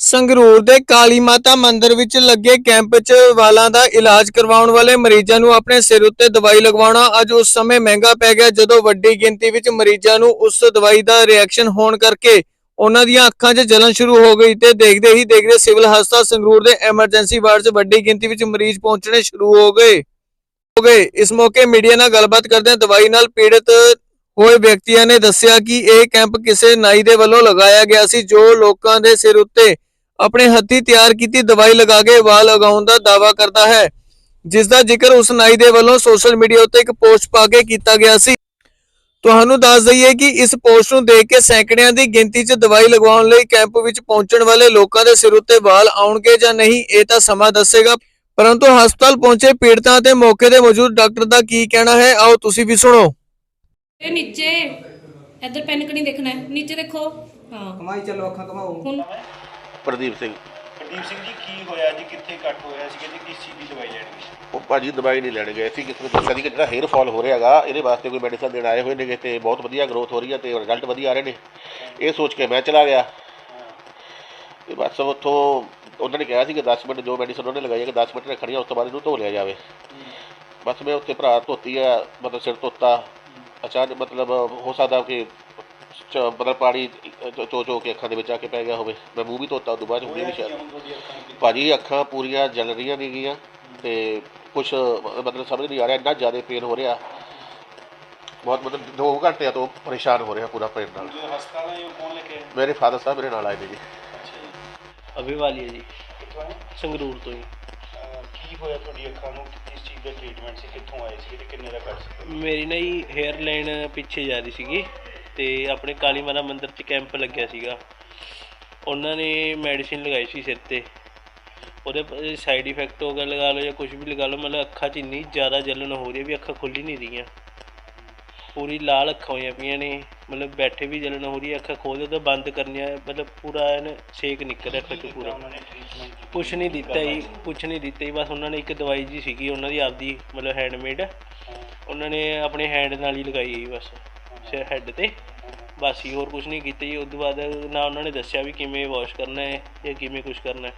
ਸੰਗਰੂਰ ਦੇ ਕਾਲੀ ਮਾਤਾ ਮੰਦਿਰ ਵਿੱਚ ਲੱਗੇ ਕੈਂਪ 'ਚ ਵਾਲਾਂ ਦਾ ਇਲਾਜ ਕਰਵਾਉਣ ਵਾਲੇ ਮਰੀਜ਼ਾਂ ਨੂੰ ਆਪਣੇ ਸਿਰ ਉੱਤੇ ਦਵਾਈ ਲਗਵਾਉਣਾ ਅੱਜ ਉਸ ਸਮੇਂ ਮਹਿੰਗਾ ਪੈ ਗਿਆ ਜਦੋਂ ਵੱਡੀ ਗਿਣਤੀ ਵਿੱਚ ਮਰੀਜ਼ਾਂ ਨੂੰ ਉਸ ਦਵਾਈ ਦਾ ਰਿਐਕਸ਼ਨ ਹੋਣ ਕਰਕੇ ਉਹਨਾਂ ਦੀਆਂ ਅੱਖਾਂ 'ਚ ਜਲਨ ਸ਼ੁਰੂ ਹੋ ਗਈ ਤੇ ਦੇਖਦੇ ਹੀ ਦੇਖਦੇ ਸਿਵਲ ਹਸਪਤਾਲ ਸੰਗਰੂਰ ਦੇ ਐਮਰਜੈਂਸੀ ਵਾਰਡ 'ਚ ਵੱਡੀ ਗਿਣਤੀ ਵਿੱਚ ਮਰੀਜ਼ ਪਹੁੰਚਣੇ ਸ਼ੁਰੂ ਹੋ ਗਏ। ਹੋ ਗਏ। ਇਸ ਮੌਕੇ ਮੀਡੀਆ ਨਾਲ ਗੱਲਬਾਤ ਕਰਦਿਆਂ ਦਵਾਈ ਨਾਲ ਪੀੜਤ ਹੋਏ ਵਿਅਕਤੀਆਂ ਨੇ ਦੱਸਿਆ ਕਿ ਇਹ ਕੈਂਪ ਕਿਸੇ ਨਾਈ ਦੇ ਵੱਲੋਂ ਲਗਾਇਆ ਗਿਆ ਸੀ, ਜੋ ਲੋਕਾਂ ਦੇ ਸਿਰ ਉੱਤੇ ਆਪਣੇ ਹੱਥੀ ਤਿਆਰ ਕੀਤੀ ਦਵਾਈ ਲਗਾ ਕੇ ਵਾਲ ਲਗਾਉਣ ਦਾ ਦਾਅਵਾ ਕਰਦਾ ਹੈ। ਜਿਸ ਦਾ ਜ਼ਿਕਰ ਉਸ ਨਾਈ ਦੇ ਵੱਲੋਂ ਸੋਸ਼ਲ ਮੀਡੀਆ ਉੱਤੇ ਇੱਕ ਪੋਸਟ ਪਾ ਕੇ ਕੀਤਾ ਗਿਆ ਸੀ। ਤੁਹਾਨੂੰ ਦੱਸ ਦਈਏ ਕਿ ਇਸ ਪੋਸਟ ਨੂੰ ਦੇਖ ਕੇ ਸੈਂਕੜਿਆਂ ਦੀ ਗਿਣਤੀ 'ਚ ਦਵਾਈ ਲਗਵਾਉਣ ਲਈ ਕੈਂਪ ਵਿੱਚ ਪਹੁੰਚਣ ਵਾਲੇ ਲੋਕਾਂ ਦੇ ਸਿਰ ਉੱਤੇ ਵਾਲ ਆਉਣਗੇ ਜਾਂ ਨਹੀਂ, ਇਹ ਤਾਂ ਸਮਾਂ ਦੱਸੇਗਾ। ਪਰੰਤੂ ਹਸਪਤਾਲ ਪਹੁੰਚੇ ਪੀੜਤਾਂ ਤੇ ਮੌਕੇ ਤੇ ਮੌਜੂਦ ਡਾਕਟਰ ਦਾ ਕੀ ਕਹਿਣਾ ਹੈ, ਆਓ ਤੁਸੀਂ ਵੀ ਸੁਣੋ। ਇਹ ਨੀਚੇ ਇੱਧਰ ਪੈਨਕ ਨਹੀਂ ਦੇਖਣਾ ਹੈ। ਨੀਚੇ ਦੇਖੋ। ਹਾਂ। ਕਮਾਈ ਚੱਲੋ ਅੱਖਾਂ ਕਮਾਓ ਹੁਣ ਪ੍ਰਦੀਪ ਸਿੰਘ। ਪ੍ਰਦੀਪ ਸਿੰਘ ਜੀ ਕੀ ਹੋਇਆ ਜੀ? ਕਿੱਥੇ ਕੱਟ ਹੋਇਆ ਸੀ ਕਹਿੰਦੇ ਕਿਸ ਚੀਜ਼ ਦੀ ਦਵਾਈ ਲੈਣੀ ਸੀ? ਉਹ ਭਾਜੀ ਦਵਾਈ ਨਹੀਂ ਲੈਣ ਗਏ। ਸੀ ਕਿਸੇ ਨੇ ਦੱਸਿਆ ਸੀ ਕਿ ਜਿਹੜਾ ਹੇਅਰ ਫਾਲ ਹੋ ਰਿਹਾ ਹੈਗਾ ਇਹਦੇ ਵਾਸਤੇ ਕੋਈ ਮੈਡੀਸਨ ਦੇਣ ਆਏ ਹੋਏ ਨੇਗੇ ਤੇ ਬਹੁਤ ਵਧੀਆ ਗਰੋਥ ਹੋ ਰਹੀ ਹੈ ਤੇ ਰਿਜ਼ਲਟ ਵਧੀਆ ਆ ਰਹੇ ਨੇ। ਇਹ ਸੋਚ ਕੇ ਮੈਂ ਚਲਾ ਗਿਆ। ਤੇ ਬਸ ਉੱਥੋਂ ਉਹਨਾਂ ਨੇ ਕਿਹਾ ਸੀ ਕਿ 10 ਮਿੰਟ ਜੋ ਮੈਡੀਸਨ ਉਹਨੇ ਲਗਾਈ ਹੈ ਕਿ 10 ਮਿੰਟ ਰੱਖਣੀ ਆ ਉਸ ਤੋਂ ਬਾਅਦ ਇਹਨੂੰ ਧੋ ਲਿਆ ਜਾਵੇ। ਬਸ ਮੈਂ ਉੱਥੇ ਭਰਾ ਧੋਤੀ ਆ ਮਤਲਬ ਸਿਰ ਧੋਤਾ। ਅਚਾਨਕ ਮਤਲਬ ਹੋ ਸਕਦਾ ਕਿ ਚ- ਮਤਲਬ ਪਾਣੀ ਚੋ- ਚੋ ਚੋ ਕੇ ਅੱਖਾਂ ਦੇ ਵਿੱਚ ਆ ਕੇ ਪੈ ਗਿਆ ਹੋਵੇ। ਮੈਂ ਮੂੰਹ ਵੀ ਧੋਤਾ ਉਦੋਂ ਬਾਅਦ ਹੁਣੇ ਵੀ ਸ਼ਾਇਦ। ਭਾਜੀ ਅੱਖਾਂ ਪੂਰੀਆਂ ਜਲ ਰਹੀਆਂ ਨੇਗੀਆਂ ਤੇ ਕੁਝ ਮਤਲਬ ਸਮਝ ਨਹੀਂ ਆ ਰਿਹਾ ਇੰਨਾ ਜ਼ਿਆਦਾ ਪੇਨ ਹੋ ਰਿਹਾ। ਬਹੁਤ ਮਤਲਬ 2 ਘੰਟਿਆਂ ਤੋਂ ਪਰੇਸ਼ਾਨ ਹੋ ਰਿਹਾ ਪੂਰਾ ਪੇਨ ਨਾਲ। ਜੋ ਮੇਰੇ ਫਾਦਰ ਸਾਹਿਬ ਮੇਰੇ ਨਾਲ ਆਏ ਨੇ ਜੀ। ਅੱਛਾ ਜੀ। ਅਭੀ ਵਾਲੀ ਹੈ ਜੀ। ਸੰਗਰੂਰ ਤੋਂ ਹੀ। ਅਹ ਕੀ ਹੋਇਆ ਤੁਹਾਡੀ ਅੱਖਾਂ ਨੂੰ? ਕਿਸ ਚੀਜ਼ ਦਾ ਟ੍ਰੀਟਮੈਂਟ ਸੀ, ਕਿੱਥੋਂ ਆਏ ਸੀ ਤੇ ਕਿੰਨੇ ਦਾ ਕੱਟ ਸੀ? ਮੇਰੀ ਨਾ ਜੀ ਹੇਅਰ ਲਾਈਨ ਪਿੱਛੇ ਜਾ ਰਹੀ ਸੀਗੀ ਤੇ ਆਪਣੇ ਕਾਲੀ ਮਾਤਾ ਮੰਦਿਰ 'ਚ ਕੈਂਪ ਲੱਗਿਆ ਸੀਗਾ। ਉਹਨਾਂ ਨੇ ਮੈਡੀਸਿਨ ਲਗਾਈ ਸੀ ਸਿਰ ਤੇ। ਉਹਦੇ ਸਾਈਡ ਇਫੈਕਟ ਹੋ ਗਿਆ, ਲਗਾ ਲਓ ਜਾਂ ਕੁਝ ਵੀ ਲਗਾ ਲਓ, ਮਤਲਬ ਅੱਖਾਂ 'ਚ ਇੰਨੀ ਜ਼ਿਆਦਾ ਜਲਨ ਹੋ ਰਹੀ ਹੈ ਵੀ ਅੱਖਾਂ ਖੁੱਲ ਹੀ ਨਹੀਂ ਰਹੀਆਂ। ਪੂਰੀ ਲਾਲ ਅੱਖਾਂ ਹੋਈਆਂ ਪਈਆਂ ਨੇ। ਮਤਲਬ ਬੈਠੇ ਵੀ ਜਲਨ ਹੋ ਰਹੀ ਹੈ, ਅੱਖਾਂ ਖੋਲ੍ਹ ਤਾਂ ਬੰਦ ਕਰਨੀਆਂ, ਮਤਲਬ ਪੂਰਾ ਐਨ ਛੇਕ ਨਿਕਲ ਰਿਹਾ ਅੱਖਾਂ 'ਚ ਪੂਰਾ। ਕੁਛ ਨਹੀਂ ਦਿੱਤਾ ਜੀ, ਕੁਛ ਨਹੀਂ ਦਿੱਤਾ ਜੀ, ਬਸ ਉਹਨਾਂ ਨੇ ਇੱਕ ਦਵਾਈ ਜੀ ਸੀਗੀ, ਉਹਨਾਂ ਦੀ ਆਪਦੀ, ਮਤਲਬ ਹੈਂਡਮੇਡ ਉਹਨਾਂ ਨੇ ਆਪਣੇ ਹੈਂਡ ਨਾਲ ਹੀ ਲਗਾਈ ਜੀ ਬਸ, ਸਿਰ ਹੈਡ ਤੇ। ਬਸ ਹੀ ਹੋਰ ਕੁਛ ਨਹੀਂ ਕੀਤਾ ਜੀ। ਉਸ ਤੋਂ ਬਾਅਦ ਨਾ ਉਹਨਾਂ ਨੇ ਦੱਸਿਆ ਵੀ ਕਿਵੇਂ ਵਾਸ਼ ਕਰਨਾ ਹੈ ਜਾਂ ਕਿਵੇਂ ਕੁਛ ਕਰਨਾ ਹੈ।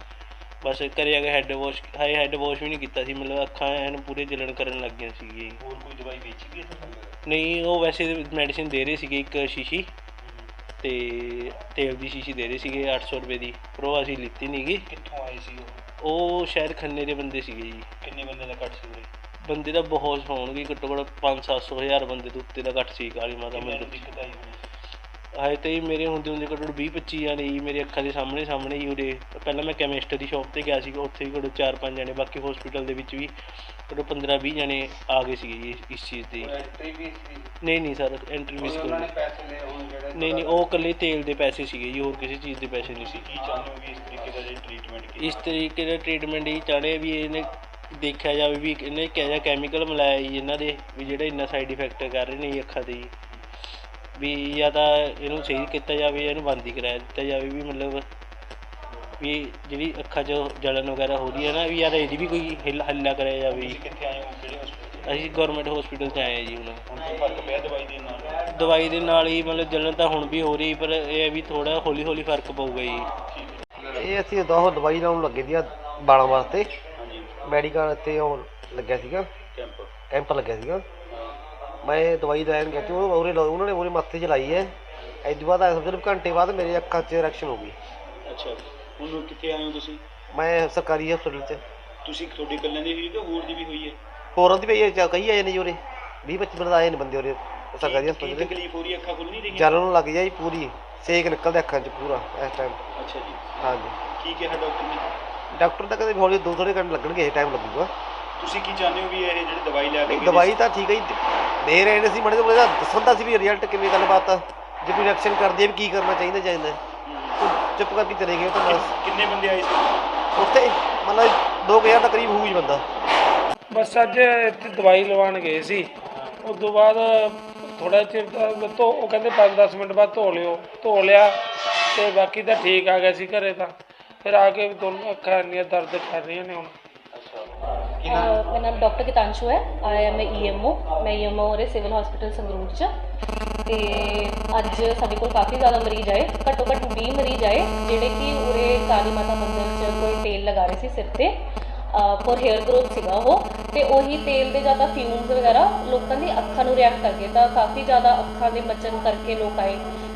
ਬਸ ਘਰੇ ਆ ਕੇ ਹੈਡ ਵਾਸ਼ ਹਾਈ ਹੈਡ ਵਾਸ਼ ਵੀ ਨਹੀਂ ਕੀਤਾ ਸੀ ਮਤਲਬ ਅੱਖਾਂ ਐਨ ਪੂਰੇ ਜਲਣ ਕਰਨ ਲੱਗ ਗਈਆਂ ਜੀ। ਹੋਰ ਕੋਈ ਦਵਾਈ ਵੇਚੀ ਗਈ ਇੱਥੇ ਨਹੀਂ ਉਹ ਵੈਸੇ ਮੈਡੀਸਿਨ ਦੇ ਰਹੇ ਸੀਗੇ ਇੱਕ ਸ਼ੀਸ਼ੀ ਤੇ ਤੇਲ ਦੀ ਸ਼ੀਸ਼ੀ ਦੇ ਰਹੇ ਸੀਗੇ 800 ਰੁਪਏ ਦੀ ਪਰ ਉਹ ਅਸੀਂ ਲਿੱਤੀ ਨਹੀਂ ਗੀ। ਕਿੱਥੋਂ ਆਏ ਸੀ ਉਹ? ਉਹ ਸ਼ਾਇਦ ਖੰਨੇ ਦੇ ਬੰਦੇ ਸੀਗੇ ਜੀ। ਕਿੰਨੇ ਬੰਦੇ ਦਾ ਕੱਟ ਸੀ ਉਰੇ? ਬੰਦੇ ਤਾਂ ਬਹੁਤ ਹੋਣਗੇ ਘੱਟੋ ਘੱਟ 5-700 ਹਜ਼ਾਰ ਬੰਦੇ ਤੋਂ ਉੱਤੇ ਦਾ ਘੱਟ ਸੀ ਕਾਲੀ ਮਾਤਾ ਮੰਦਿਰ ਦਿੱਕਤ ਆਈ ਹੋਣੀ? ਹਾਏ ਤੇ ਜੀ ਮੇਰੇ ਹੁੰਦੇ ਹੁੰਦੇ ਘੱਟੋ 20-25 ਜਾਣੇ ਜੀ ਮੇਰੇ ਅੱਖਾਂ ਦੇ ਸਾਹਮਣੇ ਸਾਹਮਣੇ ਹੀ ਉਰੇ। ਪਹਿਲਾਂ ਮੈਂ ਕੈਮਿਸਟ ਦੀ ਸ਼ਾਪ ਤੇ ਗਿਆ ਸੀਗਾ ਉੱਥੇ ਵੀ ਘੱਟੋ 4-5 ਜਾਣੇ ਬਾਕੀ ਹਸਪੀਟਲ ਦੇ ਵਿੱਚ ਵੀ ਘੱਟੋ 15-20 ਜਾਣੇ ਆ ਗਏ ਸੀਗੇ ਜੀ ਇਸ- ਚੀਜ਼ ਦੇ ਐਂਟਰੀ ਵੀ? ਸੀ ਨਹੀਂ ਨਹੀਂ ਸਰ ਐਂਟਰੀ ਮਿਸ ਉਹਨਾਂ ਨੇ ਕਰ ਪੈਸੇ ਲਏ ਉਹ ਜਿਹੜੇ ਨਹੀਂ ਨਹੀਂ ਉਹ ਇਕੱਲੇ ਤੇਲ ਦੇ ਪੈਸੇ ਸੀਗੇ ਜੀ ਹੋਰ ਕਿਸੇ ਚੀਜ਼ ਦੇ ਪੈਸੇ ਨਹੀਂ ਸੀ। ਕੀ ਚਾਹੁੰਦੇ ਹੋ ਵੀ ਇਸ ਤਰੀਕੇ ਦਾ ਜੇ ਟ੍ਰੀਟਮੈਂਟ ਇਸ ਤਰੀਕੇ ਦਾ ਟ੍ਰੀਟਮੈਂਟ ਹੀ ਚਾਹਣੇ ਆ ਵੀ ਇਹਨੇ ਦੇਖਿਆ ਜਾਵੇ ਵੀ ਇਹਨੇ ਕਿਹੋ ਜਿਹਾ ਕੈਮੀਕਲ ਮਿਲਾਇਆ ਜੀ ਇਹਨਾਂ ਦੇ ਵੀ ਜਿਹੜਾ ਇੰਨਾ ਸਾਈਡ ਇਫੈਕਟ ਕਰ ਰਹੇ ਨੇ ਜੀ ਅੱਖਾਂ ਤੇ ਜੀ। ਵੀ ਜਾਂ ਤਾਂ ਇਹਨੂੰ ਸਹੀ ਕੀਤਾ ਜਾਵੇ ਜਾਂ ਇਹਨੂੰ ਬੰਦ ਹੀ ਕਰਾਇਆ ਦਿੱਤਾ ਜਾਵੇ ਵੀ ਮਤਲਬ ਵੀ ਜਿਹੜੀ ਅੱਖਾਂ 'ਚ ਜਲਨ ਵਗੈਰਾ ਹੋ ਰਹੀ ਹੈ ਨਾ ਵੀ ਜਾਂ ਤਾਂ ਇਹਦੀ ਵੀ ਕੋਈ ਹਿੱਲ ਹੱਲਾ ਕਰਿਆ ਜਾਵੇ। ਜੀ। ਤੁਸੀਂ ਕਿੱਥੇ ਆਏ ਹੋ ਕਿਹੜੇ ਹਸਪਤਾਲ ਅਸੀਂ ਗਵਰਨਮੈਂਟ ਹਸਪੀਟਲ 'ਚ ਆਏ ਹਾਂ ਜੀ ਹੁਣ। ਹੁਣ ਕੋਈ ਫ਼ਰਕ ਪਿਆ ਦਵਾਈ ਦੇ ਨਾਲ? ਦਵਾਈ ਦੇ ਨਾਲ ਹੀ ਮਤਲਬ ਜਲਨ ਤਾਂ ਹੁਣ ਵੀ ਹੋ ਰਹੀ ਪਰ ਇਹ ਹੈ ਵੀ ਥੋੜਾ ਹੌਲੀ ਹੌਲੀ ਫ਼ਰਕ ਪਊਗਾ ਜੀ। ਇਹ ਅਸੀਂ ਉਦੋਂ ਉਹ ਦਵਾਈ ਲਾਉਣ ਲੱਗੇ ਸੀ ਬਾਲਾਂ ਵਾਸਤੇ। ਹਾਂਜੀ। ਮੈਡੀਕਲ ਤੇ ਉਹ ਲੱਗਿਆ ਸੀਗਾ। ਕੈਂਪ। ਕੈਂਪ ਲੱਗਿਆ ਸੀਗਾ। ਮੈਂ ਦਵਾਈ ਲੈਣ ਗਿਆ ਸੀ ਉਹ ਉਹਨੇ ਲਾ- ਉਹਨਾਂ ਨੇ ਉਹਨੇ ਮੱਥੇ 'ਚ ਲਾਈ ਹੈ। ਤੋਂ ਬਾਅਦ ਸਮਝ ਲਓ ਘੰਟੇ ਬਾਅਦ ਮੇਰੇ ਅੱਖਾਂ 'ਚ ਰਿਐਕਸ਼ਨ ਹੋ ਗਈ। ਅੱਛਾ। ਹੁਣ ਕਿੱਥੇ ਆਏ ਹੋ ਤੁਸੀਂ? ਮੈਂ ਸਰਕਾਰੀ ਹਸਪਤਾਲ 'ਚ। ਤੁਸੀਂ ਤੁਹਾਡੀ ਇਕੱਲਿਆਂ ਦੀ ਹੋਈ ਕਿ ਹੋਰ ਦੀ ਵੀ ਹੋਈ ਹੈ? ਹੋਰਾਂ ਦੀ ਹੈ ਕਈ ਆਏ ਨੇ ਜੀ ਉਰੇ। 20 25 ਬੰਦੇ ਆਏ ਨੇ ਬੰਦੇ ਉਰੇ ਸਰਕਾਰੀ ਕੀ ਹਸਪਤਾਲ 'ਚ। ਤਕਲੀਫ ਹੋ ਰਹੀ ਹੈ? ਅੱਖਾਂ ਖੁੱਲ ਨਹੀਂ ਰਹੀਆਂ? ਜਲਨ ਲੱਗ ਜਾਈ ਪੂਰੀ। ਸੇਕ ਨਿਕਲਦਾ ਅੱਖਾਂ 'ਚ ਪੂਰਾ ਇਸ ਟਾਈਮ ਅੱਛਾ ਜੀ। ਹਾਂਜੀ। ਕੀ ਕਿਹਾ ਡਾਕਟਰ ਨੇ? ਡਾਕਟਰ ਤਾਂ ਕਹਿੰਦੇ ਵੀ ਹੌਲੀ ਦੋ ਥੋੜੇ ਘੰਟੇ ਲੱਗਣਗੇ ਇਹ ਟਾਈਮ ਲੱਗੂਗਾ। ਤੁਸੀਂ ਕੀ ਚਾਹੁੰਦੇ ਹੋ ਵੀ ਇਹ ਜਿਹੜੀ ਦਵਾਈ ਲੈ ਕੇ ਦਵਾਈ ਤਾਂ ਠੀਕ ਹੈ ਜੀ। ਦੇ ਰਹੇ ਨੇ ਸੀ ਮੜੇ ਤੋਂ ਦੱਸਣ ਦਾ ਸੀ ਵੀ ਰਿਜ਼ਲਟ ਕਿਵੇਂ ਗੱਲਬਾਤ ਆ ਜੇ ਕੋਈ ਰਿਐਕਸ਼ਨ ਕਰਦੀ ਹੈ ਵੀ ਕੀ ਕਰਨਾ ਚਾਹੀਦਾ ਚਾਹੀਦਾ ਉਹ ਚੁੱਪ ਕਰਕੇ ਚਲੇ ਗਏ ਉਹ ਤਾਂ ਬਸ। ਕਿੰਨੇ ਬੰਦੇ ਆਏ ਸੀ? ਉੱਥੇ ਮਤਲਬ 2000 ਦਾ ਕਰੀਬ ਹੋਊ ਜੀ ਬੰਦਾ। ਬਸ ਅੱਜ ਇੱਥੇ ਦਵਾਈ ਲਵਾਉਣ ਗਏ ਸੀ। ਉਸ ਤੋਂ ਬਾਅਦ ਥੋੜਾ ਚਿਰ ਤਾਂ ਧੋ ਉਹ ਕਹਿੰਦੇ 5-10 ਮਿੰਟ ਬਾਅਦ ਧੋ ਲਿਓ। ਧੋ ਲਿਆ ਤੇ ਬਾਕੀ ਤਾਂ ਠੀਕ ਆ ਗਿਆ ਸੀ ਘਰੇ ਤਾਂ। ਫਿਰ ਆ ਕੇ ਦੋਨੋਂ ਅੱਖਾਂ ਇੰਨੀਆਂ ਦਰਦ ਕਰ ਰਹੀਆਂ ਨੇ ਹੁਣ। ਮੇਰਾ ਨਾਮ ਡਾਕਟਰ ਗਿਤਾਂਸ਼ੂ ਹੈ। ਆਈ ਐਮ ਈਐਮਓ ਮੈਂ ਈਐਮਓ ਰੇ ਸਿਵਲ ਹਸਪੀਟਲ ਸੰਗਰੂਰ ਚ ਤੇ ਅੱਜ ਸਾਡੇ ਕੋਲ ਕਾਫੀ ਜ਼ਿਆਦਾ ਮਰੀਜ਼ ਆਏ। ਘੱਟੋ ਘੱਟ 20 ਮਰੀਜ਼ ਆਏ, ਜਿਹੜੇ ਕਿ ਉਰੇ ਕਾਲੀ ਮਾਤਾ ਮੰਦਰ ਚ ਕੋਈ ਤੇਲ ਲਗਾ ਰਹੇ ਸੀ ਸਿਰ ਤੇ। ਫੋਰ ਹੇਅਰ ਗਰੋਥ ਸੀਗਾ ਉਹ। ਤੇ ਉਹੀ ਤੇਲ ਦੇ ਜ਼ਿਆਦਾ ਫਿਊਮਸ ਵਗੈਰਾ ਲੋਕਾਂ ਦੀ ਅੱਖਾਂ ਨੂੰ ਰਿਐਕਟ ਕਰ ਗਏ। ਤਾਂ ਕਾਫੀ ਜ਼ਿਆਦਾ ਅੱਖਾਂ ਦੇ ਮਚਨ ਕਰਕੇ ਲੋਕ ਆਏ।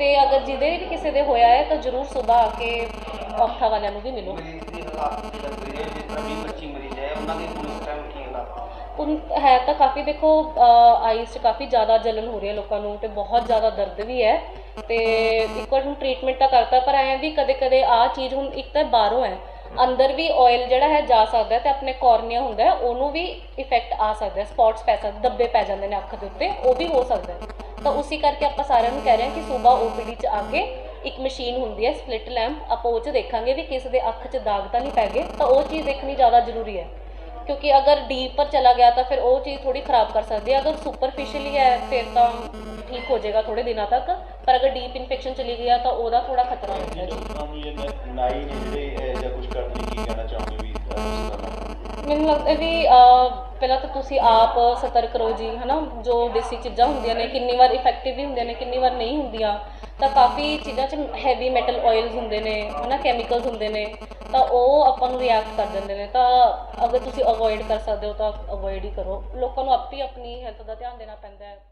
ਤੇ ਅਗਰ ਜਿਹਦੇ ਵੀ ਕਿਸੇ ਦੇ ਹੋਇਆ ਹੈ ਤਾਂ ਜ਼ਰੂਰ ਸਵੇਰ ਆ ਕੇ ਔਖਾ ਵਾਲਿਆਂ ਨੂੰ ਵੀ ਮਿਲੋ। ਉਨ ਹੈ ਤਾਂ ਕਾਫੀ ਦੇਖੋ ਆਈਸ 'ਚ ਕਾਫੀ ਜ਼ਿਆਦਾ ਜਲਨ ਹੋ ਰਹੀ ਹੈ ਲੋਕਾਂ ਨੂੰ ਤੇ ਬਹੁਤ ਜ਼ਿਆਦਾ ਦਰਦ ਵੀ ਹੈ ਤੇ ਇੱਕ ਵਾਰ ਹੁਣ ਟ੍ਰੀਟਮੈਂਟ ਤਾਂ ਕਰਤਾ ਪਰ ਐਂ ਵੀ ਕਦੇ ਕਦੇ ਆ ਚੀਜ਼ ਹੁਣ ਇੱਕ ਤਾਂ ਬਾਹਰੋਂ ਹੈ। ਅੰਦਰ ਵੀ ਆਇਲ ਜਿਹੜਾ ਹੈ ਜਾ ਸਕਦਾ ਹੈ ਤੇ ਆਪਣੇ ਕੋਰਨੀਆ ਹੁੰਦਾ ਹੈ ਉਹਨੂੰ ਵੀ ਇਫੈਕਟ ਆ ਸਕਦਾ ਹੈ ਸਪੌਟਸ ਪੈ ਸਕਦੇ ਦੱਬੇ ਪੈ ਜਾਂਦੇ ਨੇ ਅੱਖ ਦੇ ਉੱਤੇ ਉਹ ਵੀ ਹੋ ਸਕਦਾ ਹੈ। ਤਾਂ ਉਸੇ ਕਰਕੇ ਆਪਾਂ ਸਾਰਿਆਂ ਨੂੰ ਕਹਿ ਰਹੇ ਹਾਂ ਕਿ ਸਵੇਰ ਓਪੀਡੀ 'ਚ ਆ ਕੇ ਇੱਕ ਮਸ਼ੀਨ ਹੁੰਦੀ ਹੈ ਸਪਲਿਟ ਲੈਂਪ ਆਪਾਂ ਉਹ 'ਚ ਦੇਖਾਂਗੇ ਵੀ ਕਿਸੇ ਦੇ ਅੱਖ 'ਚ ਦਾਗ ਤਾਂ ਨਹੀਂ ਪੈ ਗਏ ਤਾਂ ਉਹ ਚੀਜ਼ ਦੇਖਣੀ ਜ਼ਿਆਦਾ ਜ਼ਰੂਰੀ ਹੈ। ਕਿਉਂਕਿ ਅਗਰ ਡੀਪਰ ਚਲਾ ਗਿਆ ਤਾਂ ਫਿਰ ਉਹ ਚੀਜ਼ ਥੋੜੀ ਖਰਾਬ ਕਰ ਸਕਦੀ ਹੈ। ਅਗਰ ਸੁਪਰਫੀਸ਼ੀਅਲੀ ਹੈ ਫਿਰ ਤਾਂ ਠੀਕ ਹੋ ਜਾਏਗਾ ਥੋੜੇ ਦਿਨਾਂ ਤੱਕ ਪਰ ਅਗਰ ਡੀਪ ਇਨਫੈਕਸ਼ਨ ਚਲੀ ਗਿਆ ਤਾਂ ਉਹਦਾ ਥੋੜਾ ਖਤਰਾ ਹੁੰਦਾ ਹੈ ਨਾਈ ਨੇ ਜਿਹੜੇ ਜਾਂ ਕੁਝ ਕਰਨ ਲਈ ਕੀ ਕਹਿਣਾ ਚਾਹੋਗੇ ਵੀ? ਮੈਨੂੰ ਲੱਗਦਾ ਵੀ ਪਹਿਲਾਂ ਤਾਂ ਤੁਸੀਂ ਆਪ ਸਤਰਕ ਰਹੋ ਜੀ, ਹਨਾ? ਜੋ ਦੇਸੀ ਚੀਜ਼ਾਂ ਹੁੰਦੀਆਂ ਨੇ, ਕਿੰਨੀ ਵਾਰ ਇਫੈਕਟਿਵ ਵੀ ਹੁੰਦੀਆਂ ਨੇ, ਕਿੰਨੀ ਵਾਰ ਨਹੀਂ ਹੁੰਦੀਆਂ, ਤਾਂ ਕਾਫੀ ਚੀਜ਼ਾਂ 'ਚ ਹੈਵੀ ਮੈਟਲ ਆਇਲਸ ਹੁੰਦੇ ਨੇ, ਹਨਾ? ਕੈਮੀਕਲਸ ਹੁੰਦੇ ਨੇ, ਤਾਂ ਉਹ ਆਪਾਂ ਨੂੰ ਰਿਐਕਟ ਕਰ ਦਿੰਦੇ ਨੇ। ਤਾਂ ਅਗਰ ਤੁਸੀਂ ਅਵੋਇਡ ਕਰ ਸਕਦੇ ਹੋ, ਤਾਂ ਅਵੋਇਡ ਹੀ ਕਰੋ। ਲੋਕਾਂ ਨੂੰ ਆਪੇ ਆਪਣੀ ਹੈਲਥ ਦਾ ਧਿਆਨ ਦੇਣਾ ਪੈਂਦਾ ਹੈ।